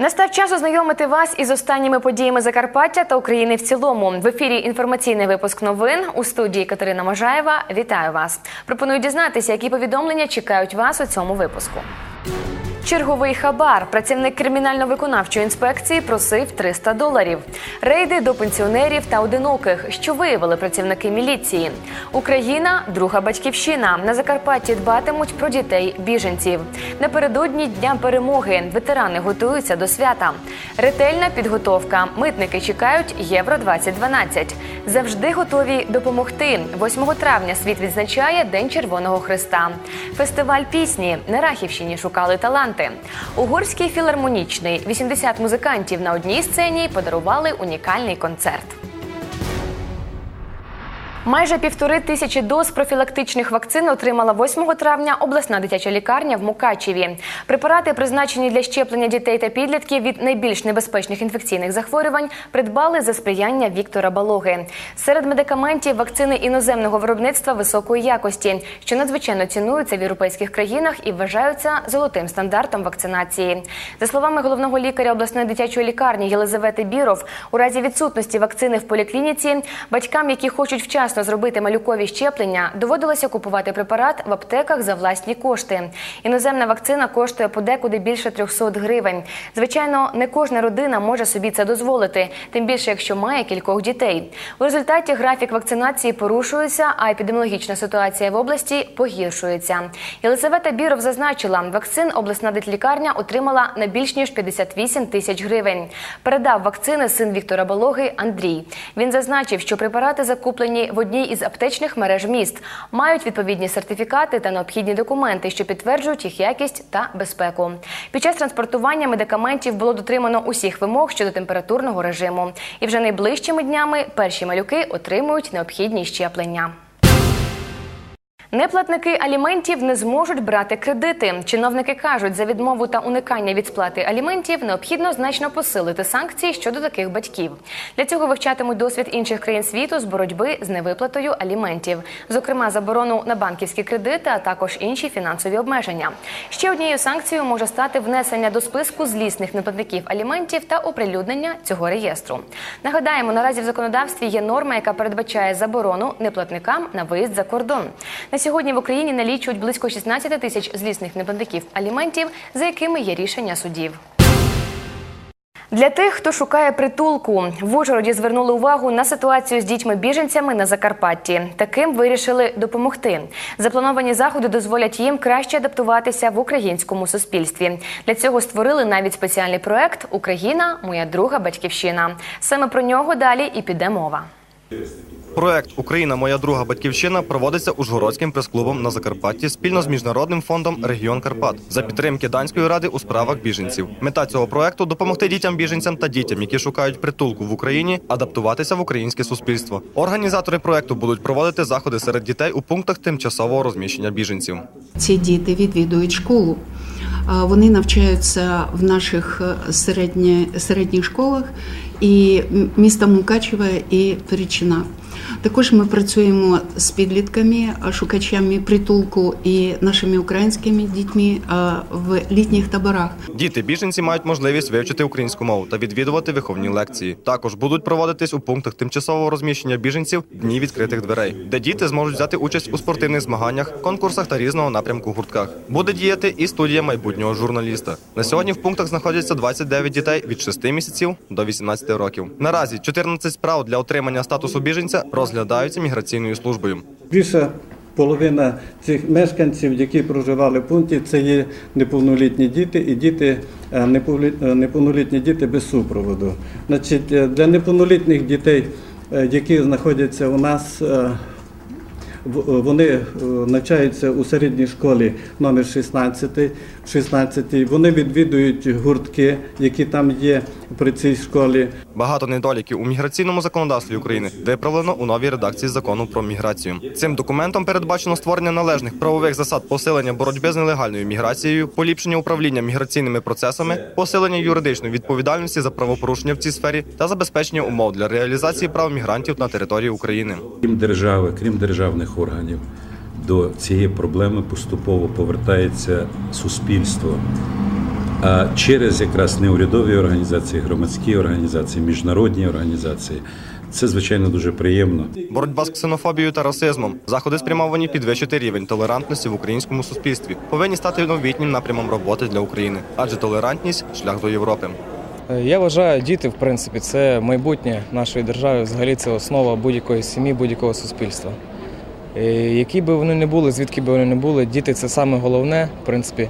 Настав час ознайомити вас із останніми подіями Закарпаття та України в цілому. В ефірі інформаційний випуск новин у студії Катерина Можаєва. Вітаю вас. Пропоную дізнатися, які повідомлення чекають вас у цьому випуску. Черговий хабар. Працівник кримінально-виконавчої інспекції просив 300 доларів. Рейди до пенсіонерів та одиноких, що виявили працівники міліції. Україна друга батьківщина. На Закарпатті дбатимуть про дітей біженців. Напередодні дня перемоги ветерани готуються до свята. Ретельна підготовка. Митники чекають євро 2012 Завжди готові допомогти. 8 травня світ відзначає День Червоного Христа. Фестиваль пісні на Рахівщині шукали таланти. Угорський філармонічний 80 музикантів на одній сцені подарували унікальний концерт. Майже півтори тисячі доз профілактичних вакцин отримала 8 травня обласна дитяча лікарня в Мукачеві. Препарати, призначені для щеплення дітей та підлітків від найбільш небезпечних інфекційних захворювань, придбали за сприяння Віктора Балоги. Серед медикаментів вакцини іноземного виробництва високої якості, що надзвичайно цінуються в європейських країнах і вважаються золотим стандартом вакцинації. За словами головного лікаря обласної дитячої лікарні Єлизавети Біров, у разі відсутності вакцини в поліклініці батькам, які хочуть вчасно зробити малюкові щеплення, доводилося купувати препарат в аптеках за власні кошти. Іноземна вакцина коштує подекуди більше 300 гривень. Звичайно, не кожна родина може собі це дозволити, тим більше якщо має кількох дітей. У результаті графік вакцинації порушується, а епідеміологічна ситуація в області погіршується. Єлизавета Біров зазначила, вакцин обласна дитлікарня отримала на більш ніж 58 тисяч гривень. Передав вакцини син Віктора Балоги Андрій. Він зазначив, що препарати закуплені в одній із аптечних мереж міст, мають відповідні сертифікати та необхідні документи, що підтверджують їх якість та безпеку. Під час транспортування медикаментів було дотримано усіх вимог щодо температурного режиму. І вже найближчими днями перші малюки отримують необхідні щеплення. Неплатники аліментів не зможуть брати кредити. Чиновники кажуть, за відмову та уникання від сплати аліментів необхідно значно посилити санкції щодо таких батьків. Для цього вивчатимуть досвід інших країн світу з боротьби з невиплатою аліментів, зокрема заборону на банківські кредити, а також інші фінансові обмеження. Ще однією санкцією може стати внесення до списку злісних неплатників аліментів та оприлюднення цього реєстру. Нагадаємо, наразі в законодавстві є норма, яка передбачає заборону неплатникам на виїзд за кордон. Сьогодні в Україні налічують близько 16 тисяч злісних неплатників аліментів, за якими є рішення судів. Для тих, хто шукає притулку, в Ужгороді звернули увагу на ситуацію з дітьми-біженцями на Закарпатті. Таким вирішили допомогти. Заплановані заходи дозволять їм краще адаптуватися в українському суспільстві. Для цього створили навіть спеціальний проект Україна моя друга батьківщина. Саме про нього далі і піде мова. Проект Україна моя друга батьківщина проводиться Ужгородським прес-клубом на Закарпатті спільно з міжнародним фондом Регіон Карпат за підтримки данської ради у справах біженців. Мета цього проекту допомогти дітям біженцям та дітям, які шукають притулку в Україні, адаптуватися в українське суспільство. Організатори проекту будуть проводити заходи серед дітей у пунктах тимчасового розміщення біженців. Ці діти відвідують школу. Вони навчаються в наших е, середні, середніх школах і міста Мукачева і Перечина. Також ми працюємо з підлітками, а, шукачами притулку і нашими українськими дітьми в літніх таборах. Діти біженці мають можливість вивчити українську мову та відвідувати виховні лекції. Також будуть проводитись у пунктах тимчасового розміщення біженців дні відкритих дверей, де діти зможуть взяти участь у спортивних змаганнях, конкурсах та різного напрямку гуртках. Буде діяти і студія майбутнього журналіста. На сьогодні в пунктах знаходяться 29 дітей від 6 місяців до 18 років. Наразі 14 справ для отримання статусу біженця розглядаються міграційною службою. Більша половина цих мешканців, які проживали в пункті, це є неповнолітні діти і діти е, е, неповнолітні діти без супроводу. Значить, е, для неповнолітніх дітей, які знаходяться у нас. Вони навчаються у середній школі номер 16, 16. Вони відвідують гуртки, які там є при цій школі. Багато недоліків у міграційному законодавстві України виправлено у новій редакції закону про міграцію. Цим документом передбачено створення належних правових засад посилення боротьби з нелегальною міграцією, поліпшення управління міграційними процесами, посилення юридичної відповідальності за правопорушення в цій сфері та забезпечення умов для реалізації прав мігрантів на території України. Крім держави, крім державних органів, до цієї проблеми поступово повертається суспільство. А через якраз неурядові організації, громадські організації, міжнародні організації. Це звичайно дуже приємно. Боротьба з ксенофобією та расизмом. Заходи спрямовані підвищити рівень толерантності в українському суспільстві. Повинні стати новітнім напрямом роботи для України, адже толерантність шлях до Європи. Е, Я вважаю, діти, в принципі, це майбутнє нашої держави. Взагалі це основа будь-якої сім'ї, будь-якого суспільства. Е, Які би вони не були, звідки би вони не були, діти це саме головне. В принципі,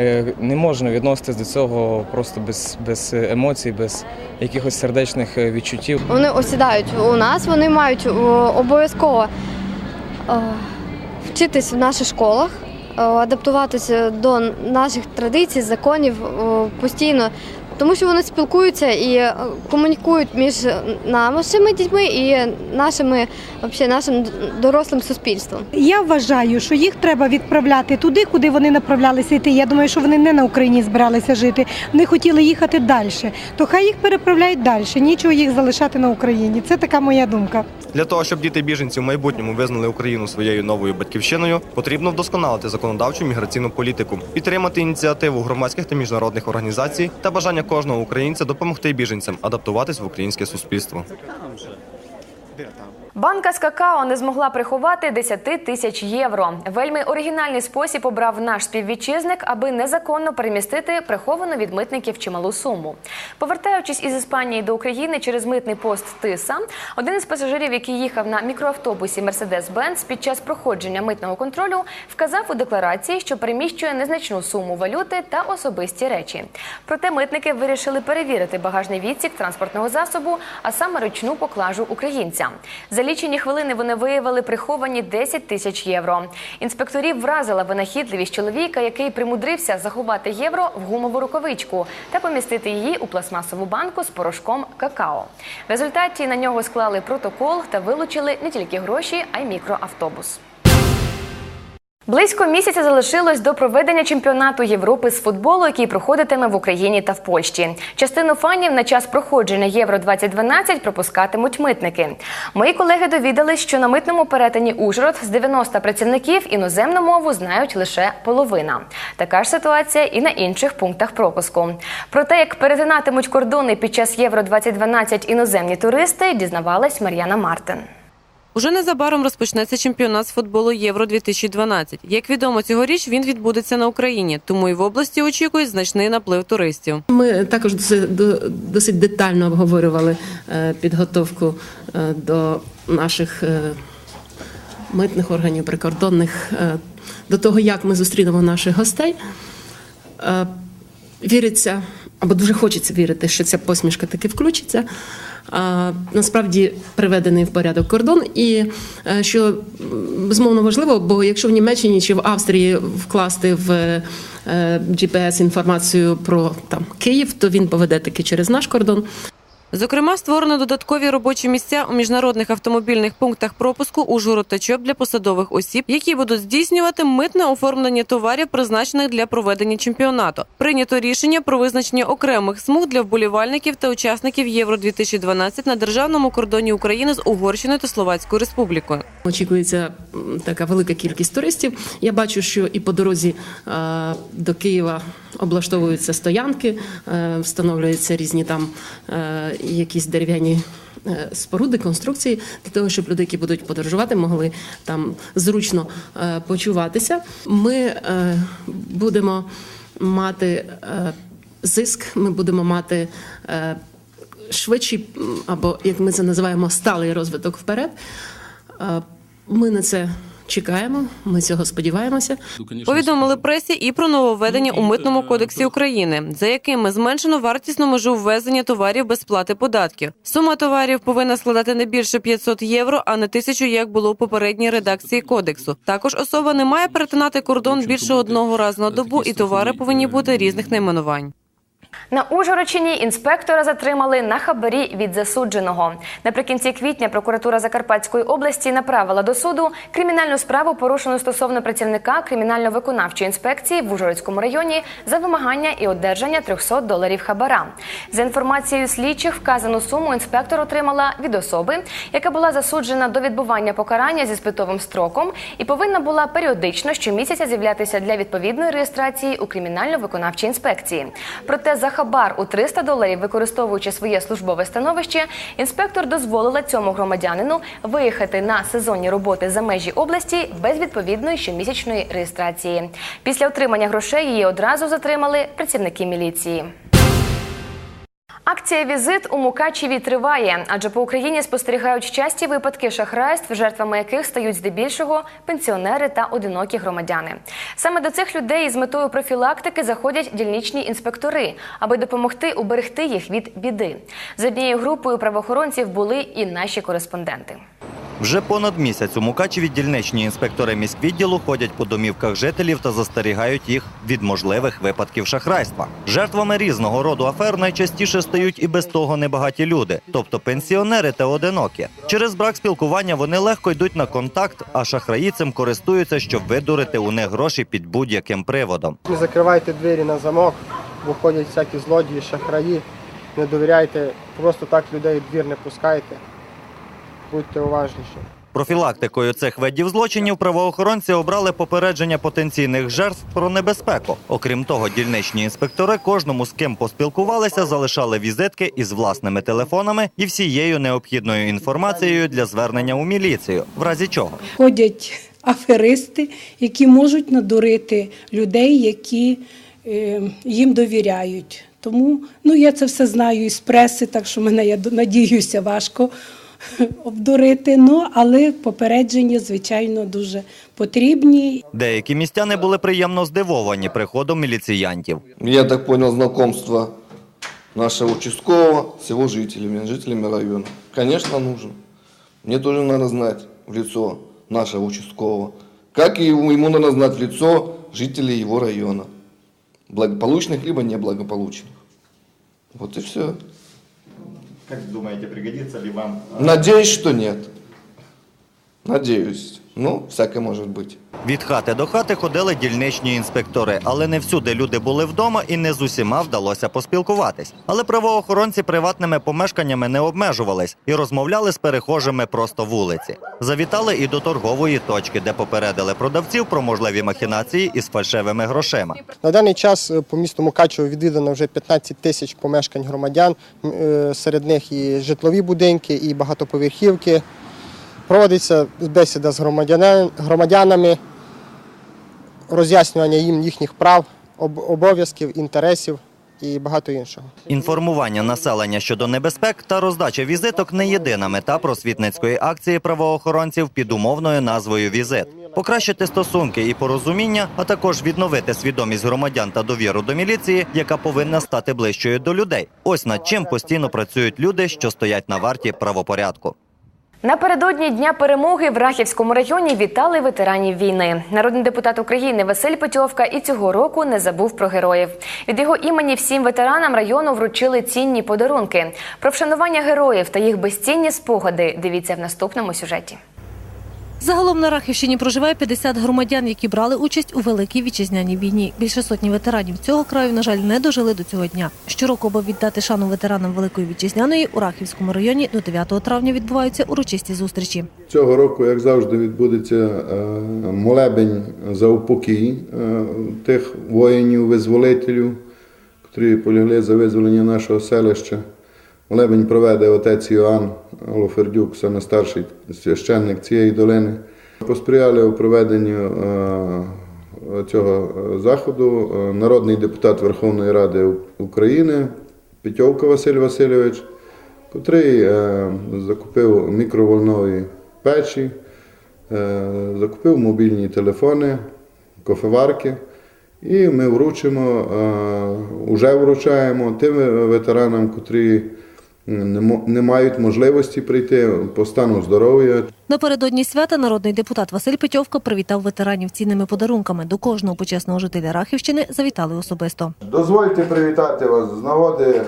Е, не можна відноситись до цього просто без, без емоцій, без якихось сердечних е, відчуттів. Вони осідають у нас, вони мають обов'язково вчитись в наших школах, адаптуватися до наших традицій, законів постійно, тому що вони спілкуються і е, комунікують між нашими дітьми і нашими, взагалі, нашим дорослим суспільством. Я вважаю, що їх треба відправляти туди, куди вони направлялися йти. Я думаю, що вони не на Україні збиралися жити. Вони хотіли їхати далі. То хай їх переправляють далі. Нічого їх залишати на Україні. Це така моя думка. Для того, щоб діти біженців в майбутньому визнали Україну своєю новою батьківщиною, потрібно вдосконалити законодавчу міграційну політику, підтримати ініціативу громадських та міжнародних організацій та бажання кожного українця допомогти біженцям адаптуватись в українське суспільство. Банка з какао не змогла приховати 10 тисяч євро. Вельми оригінальний спосіб обрав наш співвітчизник, аби незаконно перемістити приховану від митників чималу суму. Повертаючись із Іспанії до України через митний пост Тиса, один із пасажирів, який їхав на мікроавтобусі Mercedes-Benz під час проходження митного контролю, вказав у декларації, що переміщує незначну суму валюти та особисті речі. Проте митники вирішили перевірити багажний відсік транспортного засобу, а саме ручну поклажу українця. За лічені хвилини вони виявили приховані 10 тисяч євро. Інспекторів вразила винахідливість чоловіка, який примудрився заховати євро в гумову рукавичку та помістити її у пластмасову банку з порошком какао. В результаті на нього склали протокол та вилучили не тільки гроші, а й мікроавтобус. Близько місяця залишилось до проведення чемпіонату Європи з футболу, який проходитиме в Україні та в Польщі. Частину фанів на час проходження Євро 2012 пропускатимуть митники. Мої колеги довідались, що на митному перетині Ужгород з 90 працівників іноземну мову знають лише половина. Така ж ситуація і на інших пунктах пропуску. Про те, як перетинатимуть кордони під час Євро 2012 іноземні туристи, дізнавалась Мар'яна Мартин. Уже незабаром розпочнеться чемпіонат з футболу Євро 2012 Як відомо, цьогоріч він відбудеться на Україні, тому і в області очікують значний наплив туристів. Ми також досить, детально обговорювали е, підготовку е, до наших е, митних органів, прикордонних, до того, як ми зустрінемо наших гостей. Віриться, або дуже хочеться вірити, що ця посмішка таки включиться. Насправді приведений в порядок кордон, і е, що безумовно важливо, бо якщо в Німеччині чи в Австрії вкласти в е, GPS інформацію про там Київ, то він поведе таки через наш кордон. Зокрема, створено додаткові робочі місця у міжнародних автомобільних пунктах пропуску Ужгород та ЧОП для посадових осіб, які будуть здійснювати митне оформлення товарів, призначених для проведення чемпіонату. Прийнято рішення про визначення окремих смуг для вболівальників та учасників Євро 2012 на державному кордоні України з Угорщиною та Словацькою Республікою. Очікується така велика кількість туристів. Я бачу, що і по дорозі до Києва облаштовуються стоянки, е, встановлюються різні там е, якісь дерев'яні. е, Споруди, конструкції для того, щоб люди, які будуть подорожувати, могли там зручно почуватися. Ми будемо мати зиск, ми будемо мати швидший або як ми це називаємо сталий розвиток вперед. Ми на це чекаємо, ми цього сподіваємося. Повідомили пресі і про нововведення у митному кодексі України, за якими зменшено вартісну межу ввезення товарів без сплати податків. Сума товарів повинна складати не більше 500 євро, а не тисячу, як було у попередній редакції кодексу. Також особа не має перетинати кордон більше одного разу на добу, і товари повинні бути різних найменувань. На Ужгородщині інспектора затримали на хабарі від засудженого. Наприкінці квітня прокуратура Закарпатської області направила до суду кримінальну справу, порушену стосовно працівника кримінально-виконавчої інспекції в Ужгородському районі за вимагання і одержання 300 доларів хабара. За інформацією слідчих, вказану суму інспектор отримала від особи, яка була засуджена до відбування покарання зі спитовим строком і повинна була періодично щомісяця з'являтися для відповідної реєстрації у кримінально-виконавчій інспекції. Проте за хабар у 300 доларів, використовуючи своє службове становище, інспектор дозволила цьому громадянину виїхати на сезонні роботи за межі області без відповідної щомісячної реєстрації. Після отримання грошей її одразу затримали працівники міліції. Акція Візит у Мукачеві триває, адже по Україні спостерігають часті випадки шахрайств, жертвами яких стають здебільшого пенсіонери та одинокі громадяни. Саме до цих людей з метою профілактики заходять дільничні інспектори, аби допомогти уберегти їх від біди. З однією групою правоохоронців були і наші кореспонденти. Вже понад місяць у Мукачеві дільничні інспектори міськвідділу ходять по домівках жителів та застерігають їх від можливих випадків шахрайства. Жертвами різного роду афер найчастіше стають і без того небагаті люди, тобто пенсіонери та одинокі. Через брак спілкування вони легко йдуть на контакт, а шахраї цим користуються, щоб видурити у них гроші під будь-яким приводом. Не закривайте двері на замок, бо ходять всякі злодії, шахраї. Не довіряйте, просто так людей в двір не пускайте. Будьте уважніші. Профілактикою цих видів злочинів правоохоронці обрали попередження потенційних жертв про небезпеку. Окрім того, дільничні інспектори кожному з ким поспілкувалися, залишали візитки із власними телефонами і всією необхідною інформацією для звернення у міліцію, в разі чого. ходять аферисти, які можуть надурити людей, які е, їм довіряють. Тому ну, я це все знаю із преси, так що мене, я надіюся, важко обдурити. Ну, але попередження, звичайно, дуже потрібні. Деякі містяни були приємно здивовані приходом міліціянтів. Я так понял, знакомство нашего участкового с его жителями, жителями района. Конечно, нужен. Мне тоже надо знать в лицо нашего участкового, как и ему, ему надо знать в лицо жителей его района. Благополучных либо неблагополучных. Вот и все. Як думаете, пригодится ли вам? Надеюсь, что нет. Надеюсь. Ну, всякое может быть. Від хати до хати ходили дільничні інспектори, але не всюди люди були вдома і не з усіма вдалося поспілкуватись. Але правоохоронці приватними помешканнями не обмежувались і розмовляли з перехожими просто вулиці. Завітали і до торгової точки, де попередили продавців про можливі махінації із фальшивими грошима. На даний час е, по місту Мукачево відвідано вже 15 тисяч помешкань громадян. Е, Серед них і житлові будинки, і багатоповерхівки. Проводиться бесіда з громадянами, роз'яснювання їм їхніх прав, обов'язків, інтересів і багато іншого. Інформування населення щодо небезпек та роздача візиток не єдина мета просвітницької акції правоохоронців під умовною назвою Візит. Покращити стосунки і порозуміння, а також відновити свідомість громадян та довіру до міліції, яка повинна стати ближчою до людей. Ось над чим постійно працюють люди, що стоять на варті правопорядку. Напередодні дня перемоги в Рахівському районі вітали ветеранів війни. Народний депутат України Василь Петьовка і цього року не забув про героїв. Від його імені всім ветеранам району вручили цінні подарунки. Про вшанування героїв та їх безцінні спогади дивіться в наступному сюжеті. Загалом на Рахівщині проживає 50 громадян, які брали участь у великій вітчизняній війні. Більше сотні ветеранів цього краю, на жаль, не дожили до цього дня. Щороку, аби віддати шану ветеранам Великої вітчизняної, у Рахівському районі до 9 травня відбуваються урочисті зустрічі. Цього року, як завжди, відбудеться е, молебень за упокій е, тих воїнів-визволителів, які полягли за визволення нашого селища. Молебень проведе отець Іоанн Лофердюк, саме старший священник цієї долини. Посприяли у проведенню е, цього заходу е, народний депутат Верховної Ради України Петьовка Василь Васильович, котрий е, закупив мікроволнові печі, е, закупив мобільні телефони, кофеварки. І ми вручимо, е, уже вручаємо тим ветеранам, котрі не мають можливості прийти по стану здоров'я Напередодні свята народний депутат Василь Петьовка привітав ветеранів цінними подарунками. До кожного почесного жителя Рахівщини завітали особисто. Дозвольте привітати вас з нагоди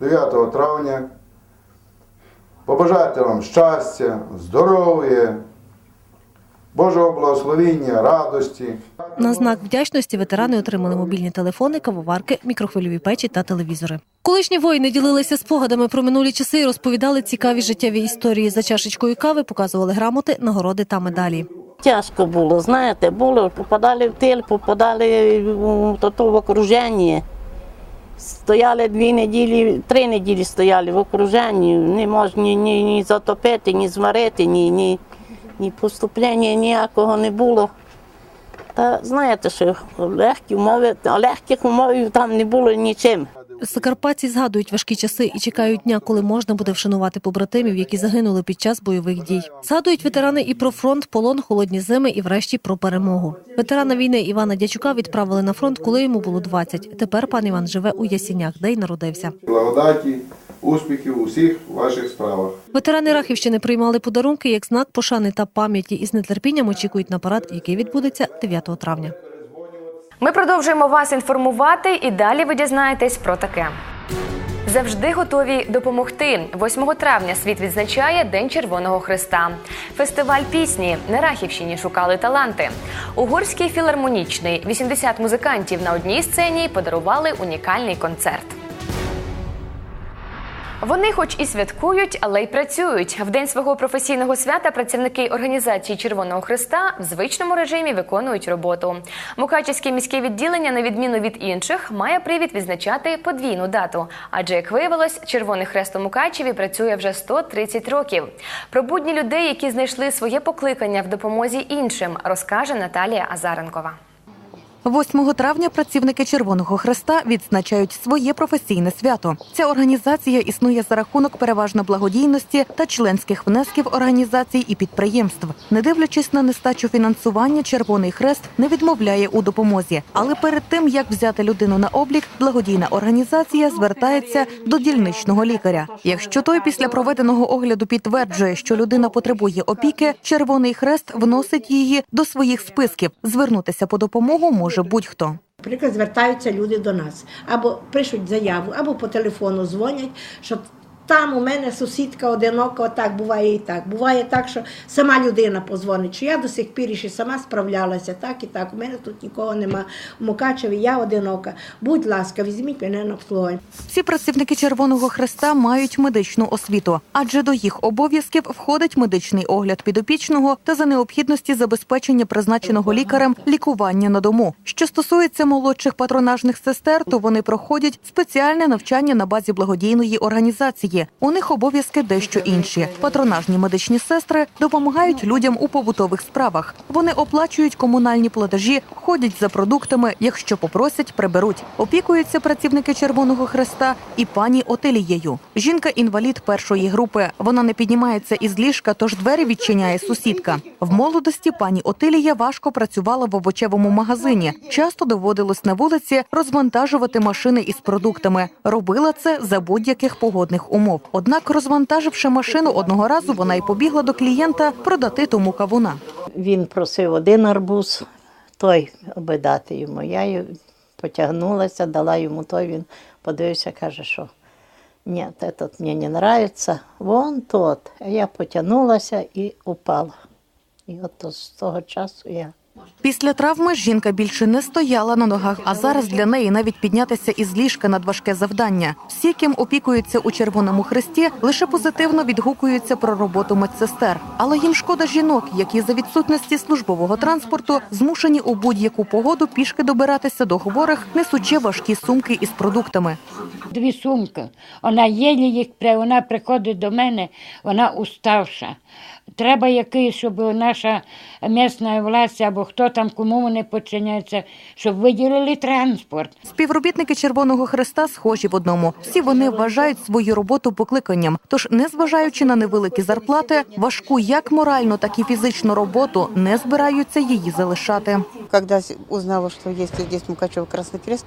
9 травня. Побажати вам щастя, здоров'я, Божого благословіння, радості. На знак вдячності ветерани отримали мобільні телефони, кавоварки, мікрохвильові печі та телевізори. Колишні воїни ділилися спогадами про минулі часи і розповідали цікаві життєві історії. За чашечкою кави показували грамоти, нагороди та медалі. Тяжко було, знаєте, було, попадали в тил, попадали в, то, то в окруження. Стояли дві неділі, три неділі стояли в окруженні, не можна ні, ні, ні затопити, ні зварити, ні, ні, ні поступлення ніякого не було. Та знаєте, що легкі умови, а легких умов там не було нічим. Закарпатці згадують важкі часи і чекають дня, коли можна буде вшанувати побратимів, які загинули під час бойових дій. Згадують ветерани і про фронт, полон, холодні зими, і врешті про перемогу. Ветерана війни Івана Дячука відправили на фронт, коли йому було 20. Тепер пан Іван живе у Ясінях, де й народився. Благодаті, успіхів у всіх ваших справах. Ветерани Рахівщини приймали подарунки як знак пошани та пам'яті і з нетерпінням очікують на парад, який відбудеться 9 травня. Ми продовжуємо вас інформувати і далі ви дізнаєтесь про таке. Завжди готові допомогти. 8 травня світ відзначає День Червоного Христа. Фестиваль пісні на Рахівщині шукали таланти. Угорський філармонічний 80 музикантів на одній сцені подарували унікальний концерт. Вони, хоч і святкують, але й працюють. В день свого професійного свята працівники організації Червоного Христа в звичному режимі виконують роботу. Мукачівське міське відділення, на відміну від інших, має привід відзначати подвійну дату. Адже, як виявилось, Червоний Хрест у Мукачеві працює вже 130 років. Про будні людей, які знайшли своє покликання в допомозі іншим, розкаже Наталія Азаренкова. 8 травня працівники Червоного Хреста відзначають своє професійне свято. Ця організація існує за рахунок переважно благодійності та членських внесків організацій і підприємств. Не дивлячись на нестачу фінансування, Червоний Хрест не відмовляє у допомозі. Але перед тим як взяти людину на облік, благодійна організація звертається до дільничного лікаря. Якщо той після проведеного огляду підтверджує, що людина потребує опіки, Червоний Хрест вносить її до своїх списків. Звернутися по допомогу може будь-хто. Наприклад, звертаються люди до нас, або пишуть заяву, або по телефону дзвонять, що там у мене сусідка одинока, так буває і так. Буває так, що сама людина позвонить, що я до сих пір ще сама справлялася, так і так. У мене тут нікого нема. У Мукачеві я одинока. Будь ласка, візьміть мене на обслуговування. Всі працівники Червоного Хреста мають медичну освіту, адже до їх обов'язків входить медичний огляд підопічного та за необхідності забезпечення призначеного лікарем лікування на дому. Що стосується молодших патронажних сестер, то вони проходять спеціальне навчання на базі благодійної організації. У них обов'язки дещо інші. Патронажні медичні сестри допомагають людям у побутових справах. Вони оплачують комунальні платежі, ходять за продуктами. Якщо попросять, приберуть. Опікуються працівники Червоного Хреста і пані Отелією. Жінка інвалід першої групи. Вона не піднімається із ліжка, тож двері відчиняє сусідка. В молодості пані Отелія важко працювала в овочевому магазині. Часто доводилось на вулиці розвантажувати машини із продуктами. Робила це за будь-яких погодних умов. Однак, розвантаживши машину одного разу, вона й побігла до клієнта продати тому кавуна. Він просив один арбуз, той аби дати йому. Я потягнулася, дала йому той, він подивився, каже, що ні, тут мені не подобається, вон тот. А я потягнулася і упала. І от з того часу я. Після травми жінка більше не стояла на ногах, а зараз для неї навіть піднятися із ліжка надважке завдання. Всі, ким опікуються у Червоному Хресті, лише позитивно відгукуються про роботу медсестер. Але їм шкода жінок, які за відсутності службового транспорту змушені у будь-яку погоду пішки добиратися до хворих, несучи важкі сумки із продуктами. Дві сумки. Вона єлі їх вона приходить до мене, вона уставша. Треба якийсь, щоб наша місна власть або хто там, кому вони підчиняються, щоб виділили транспорт. Співробітники Червоного Хреста схожі в одному. Всі вони вважають свою роботу покликанням. Тож, незважаючи на невеликі зарплати, важку як моральну, так і фізичну роботу не збираються її залишати. Когда узнала, что есть здесь в Мукачево Красный Крест,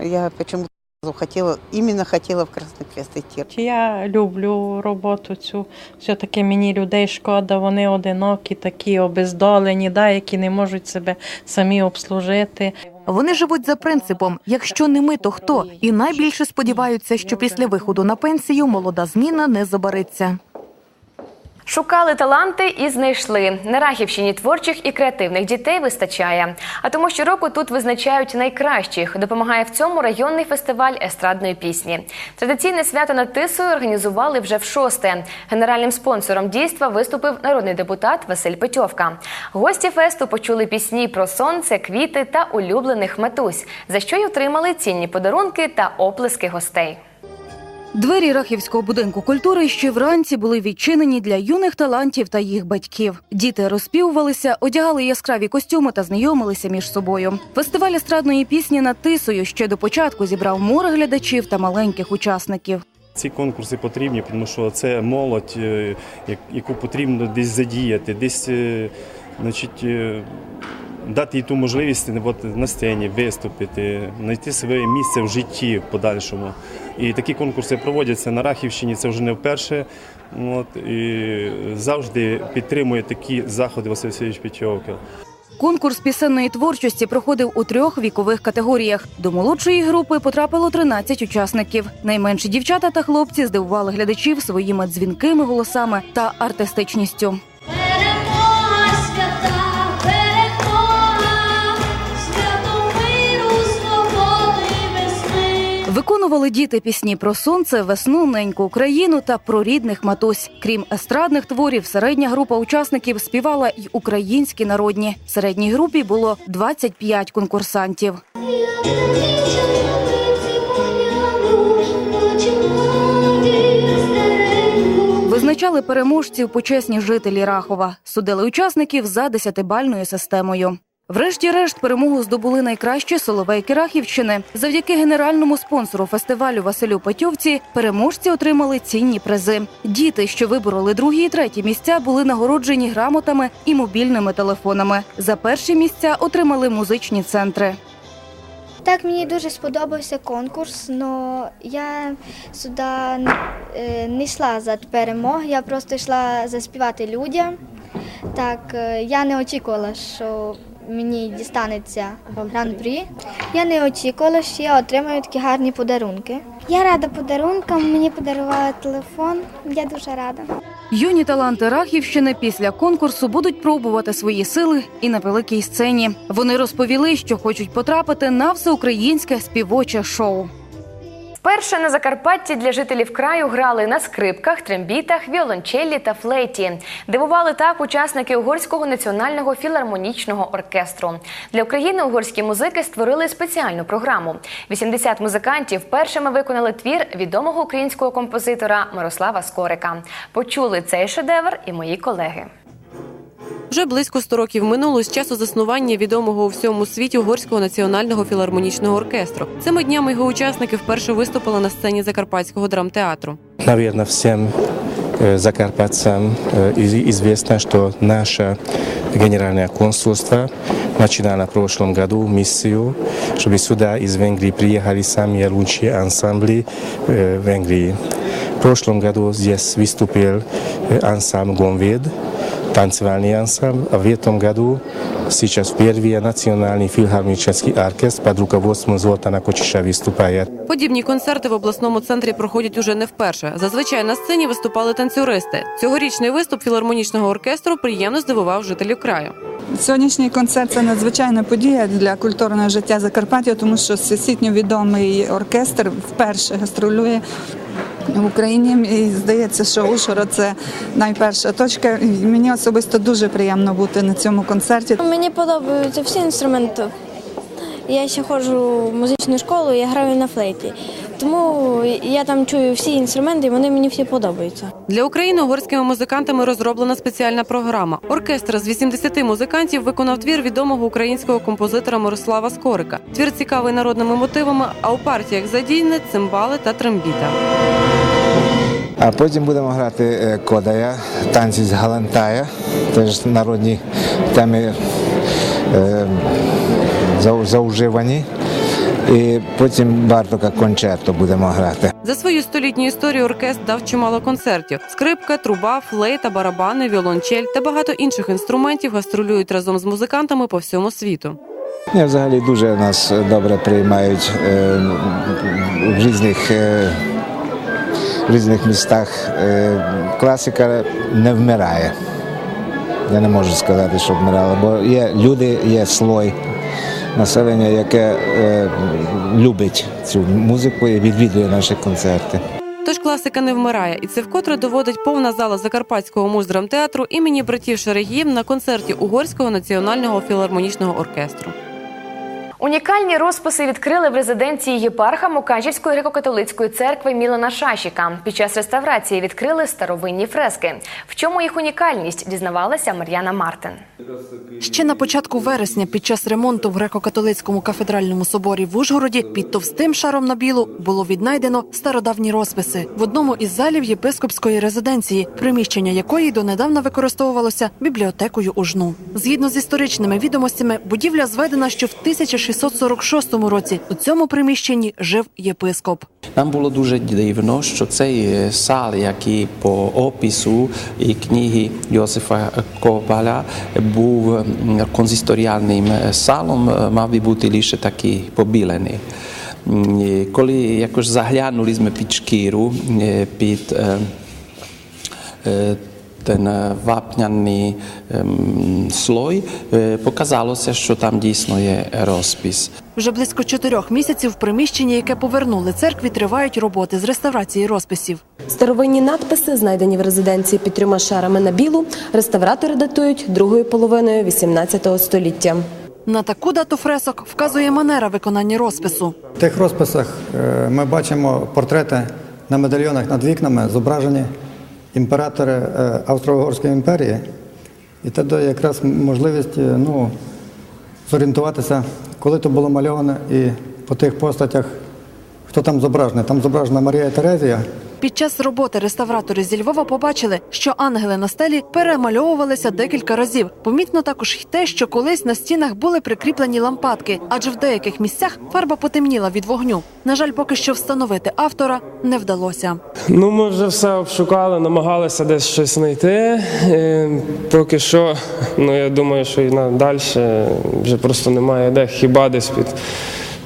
я почему Хотіла, іменно хотіла в Красний Крест йти. Я люблю роботу цю. Все-таки мені людей шкода, вони одинокі, такі обездолені, да, які не можуть себе самі обслужити. Вони живуть за принципом: якщо не ми, то хто? І найбільше сподіваються, що після виходу на пенсію молода зміна не забариться. Шукали таланти і знайшли. На Рахівщині творчих і креативних дітей вистачає. А тому щороку тут визначають найкращих. Допомагає в цьому районний фестиваль естрадної пісні. Традиційне свято над Тисою організували вже в шосте. Генеральним спонсором дійства виступив народний депутат Василь Петьовка. Гості фесту почули пісні про сонце, квіти та улюблених матусь, за що й отримали цінні подарунки та оплески гостей. Двері Рахівського будинку культури ще вранці були відчинені для юних талантів та їх батьків. Діти розпівувалися, одягали яскраві костюми та знайомилися між собою. Фестиваль естрадної пісні над тисою ще до початку зібрав море глядачів та маленьких учасників. Ці конкурси потрібні, тому що це молодь, е, яку потрібно десь задіяти, десь е, значить, е, дати їй ту можливість на сцені виступити, знайти своє місце в житті в подальшому. І такі конкурси проводяться на Рахівщині, це вже не вперше. От, і завжди підтримує такі заходи Василь Васильович Петьовка. Конкурс пісенної творчості проходив у трьох вікових категоріях. До молодшої групи потрапило 13 учасників. Найменші дівчата та хлопці здивували глядачів своїми дзвінкими голосами та артистичністю. Виконували діти пісні про сонце, весну, неньку Україну та про рідних матусь. Крім естрадних творів, середня група учасників співала й українські народні. В середній групі було 25 конкурсантів. Визначали переможців почесні жителі Рахова. Судили учасників за десятибальною системою. Врешті-решт перемогу здобули найкращі соловейки Рахівщини. Завдяки генеральному спонсору фестивалю Василю Петьовці переможці отримали цінні призи. Діти, що вибороли другі і треті місця, були нагороджені грамотами і мобільними телефонами. За перші місця отримали музичні центри. Так, мені дуже сподобався конкурс, але я сюди е, не йшла за перемогу, я просто йшла заспівати людям. Так, е, я не очікувала, що мені дістанеться гран-прі. Я не очікувала, що я отримаю такі гарні подарунки. Я рада подарункам, мені подарували телефон. Я дуже рада. Юні таланти Рахівщини після конкурсу будуть пробувати свої сили і на великій сцені. Вони розповіли, що хочуть потрапити на всеукраїнське співоче шоу. Вперше на Закарпатті для жителів краю грали на скрипках, трембітах, віолончелі та флейті. Дивували так учасники Угорського національного філармонічного оркестру. Для України угорські музики створили спеціальну програму. 80 музикантів першими виконали твір відомого українського композитора Мирослава Скорика. Почули цей шедевр і мої колеги. Вже близько 100 років минуло з часу заснування відомого у всьому світі угорського національного філармонічного оркестру. Цими днями його учасники вперше виступили на сцені Закарпатського драмтеатру. Навірно, всім закарпатцам э, из- известно, что наше генеральное консульство начинало в прошлом году миссию, чтобы сюда из Венгрии приехали самые лучшие ансамбли э, Венгрии. В прошлом году здесь выступил э, ансамбль «Гонвед», танцевальный ансамбль, а в этом году сейчас впервые национальный филармонический оркестр под руководством Золтана Кочиша выступает. Подібні концерти в обласному центрі проходять уже не вперше. Зазвичай на сцені виступали танцюристи. Цьогорічний виступ філармонічного оркестру приємно здивував жителів краю. Сьогоднішній концерт це надзвичайна подія для культурного життя Закарпаття, тому що всесвітньо відомий оркестр вперше гастролює в Україні. І здається, що Ужгород – це найперша точка. Мені особисто дуже приємно бути на цьому концерті. Мені подобаються всі інструменти. Я ще ходжу в музичну школу, я граю на флейті. Тому я там чую всі інструменти, і вони мені всі подобаються. Для України угорськими музикантами розроблена спеціальна програма. Оркестр з 80 музикантів виконав твір відомого українського композитора Мирослава Скорика. Твір цікавий народними мотивами, а у партіях задійне цимбали та трембіта. А потім будемо грати е, Кодая, танці з Галантая, теж народні теми е, зауживані. І потім Бартока концерту будемо грати. За свою столітню історію оркестр дав чимало концертів: скрипка, труба, флейта, барабани, віолончель та багато інших інструментів гастролюють разом з музикантами по всьому світу. Ні, взагалі дуже нас добре приймають е, в різних, е, в різних містах. Е, класика не вмирає. Я не можу сказати, що вмирала, бо є люди, є слой населення, яке е, любить цю музику і відвідує наші концерти. Тож класика не вмирає, і це вкотре доводить повна зала Закарпатського муздрамтеатру імені братів Шерегіїв на концерті Угорського національного філармонічного оркестру. Унікальні розписи відкрили в резиденції єпарха Мукачівської греко-католицької церкви Мілана Шашіка. Під час реставрації відкрили старовинні фрески. В чому їх унікальність дізнавалася Мар'яна Мартин. Ще на початку вересня, під час ремонту в греко-католицькому кафедральному соборі в Ужгороді, під товстим шаром на білу було віднайдено стародавні розписи в одному із залів єпископської резиденції, приміщення якої донедавна використовувалося бібліотекою Ужну. Згідно з історичними відомостями, будівля зведена, що в 1646 році у цьому приміщенні жив єпископ. Нам було дуже дивно, що цей е, сал, який по опису і книги Йосифа Коваля був конзисторіальним е, салом, е, мав би бути лише такий побілений. Коли якось заглянули ми під шкіру, під ten вапняний слой, показалося, що там дійсно є розпис. Вже близько чотирьох місяців в приміщенні, яке повернули церкві, тривають роботи з реставрації розписів. Старовинні надписи, знайдені в резиденції під трьома шарами на білу, реставратори датують другою половиною XVIII століття. На таку дату фресок вказує манера виконання розпису. В тих розписах е, ми бачимо портрети на медальйонах над вікнами, зображені імператори е, Австро-Угорської імперії. І тоді якраз можливість е, ну, зорієнтуватися, коли то було мальоване і по тих постатях, хто там зображений. Там зображена Марія Терезія. Під час роботи реставратори зі Львова побачили, що ангели на стелі перемальовувалися декілька разів. Помітно також й те, що колись на стінах були прикріплені лампадки, адже в деяких місцях фарба потемніла від вогню. На жаль, поки що встановити автора не вдалося. Ну, ми вже все обшукали, намагалися десь щось знайти. Е, Поки що, ну я думаю, що і надалі вже просто немає де. Хіба десь під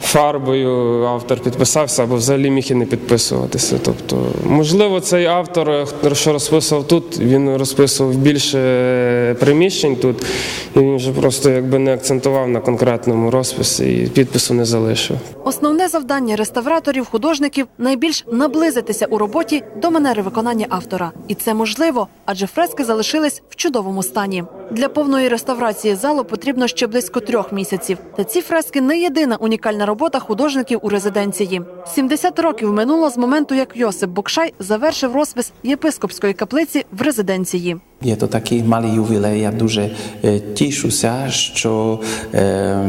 фарбою автор підписався або взагалі міг і не підписуватися. Тобто, можливо, цей автор, е, що розписував тут, він розписував більше приміщень тут, і він вже просто якби не акцентував на конкретному розписі і підпису не залишив. Основне завдання реставраторів, художників найбільш наблизитися у роботі до манери виконання автора, і це можливо, адже фрески залишились в чудовому стані. Для повної реставрації залу потрібно ще близько трьох місяців. Та ці фрески не єдина унікальна робота художників у резиденції. 70 років минуло з моменту, як Йосип Бокшай завершив розпис єпископської каплиці в резиденції. Є то такий малий ювілей. Я дуже е, тішуся, що е,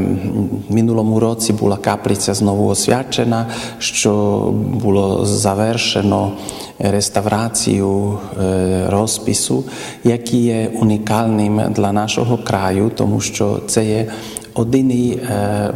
минулому році була каплиця знову освячена, що було завершено реставрацію е, розпису, який є унікальним для нашого краю, тому що це є єдиний е,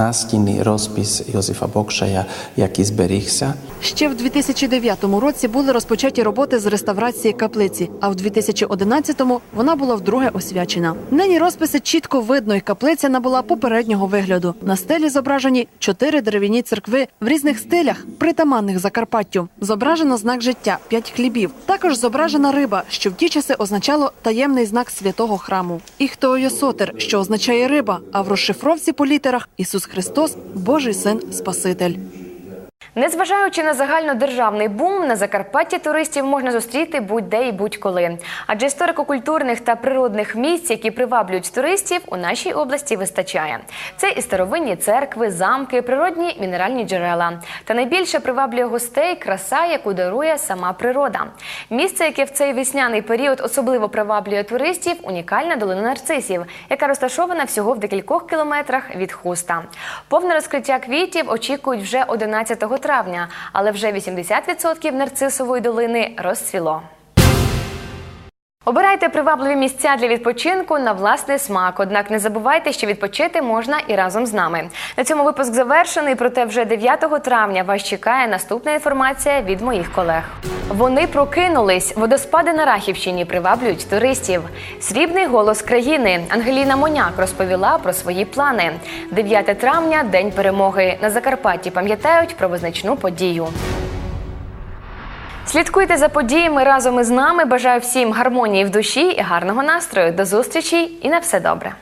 настінний розпис Йосифа Бокшая, який зберігся. Ще в 2009 році були розпочаті роботи з реставрації каплиці, а в 2011-му вона була вдруге освячена. Нині розписи чітко видно, і каплиця набула попереднього вигляду. На стелі зображені чотири дерев'яні церкви в різних стилях, притаманних Закарпаттю. Зображено знак життя п'ять хлібів. Також зображена риба, що в ті часи означало таємний знак святого храму. Іхтеойосотер, що означає риба, а в розшифровці по літерах Ісус Христос, Божий син Спаситель. Незважаючи на загальнодержавний бум, на Закарпатті туристів можна зустріти будь-де і будь-коли. Адже історико-культурних та природних місць, які приваблюють туристів, у нашій області вистачає. Це і старовинні церкви, замки, природні мінеральні джерела. Та найбільше приваблює гостей краса, яку дарує сама природа. Місце, яке в цей весняний період особливо приваблює туристів, унікальна долина нарцисів, яка розташована всього в декількох кілометрах від хуста. Повне розкриття квітів очікують вже 11 травня, але вже 80% нарцисової долини розцвіло. Обирайте привабливі місця для відпочинку на власний смак. Однак не забувайте, що відпочити можна і разом з нами. На цьому випуск завершений. Проте вже 9 травня вас чекає наступна інформація від моїх колег. Вони прокинулись. Водоспади на Рахівщині приваблюють туристів. Срібний голос країни. Ангеліна Моняк розповіла про свої плани. 9 травня день перемоги. На Закарпатті пам'ятають про визначну подію. Слідкуйте за подіями разом із нами. Бажаю всім гармонії в душі і гарного настрою. До зустрічі і на все добре.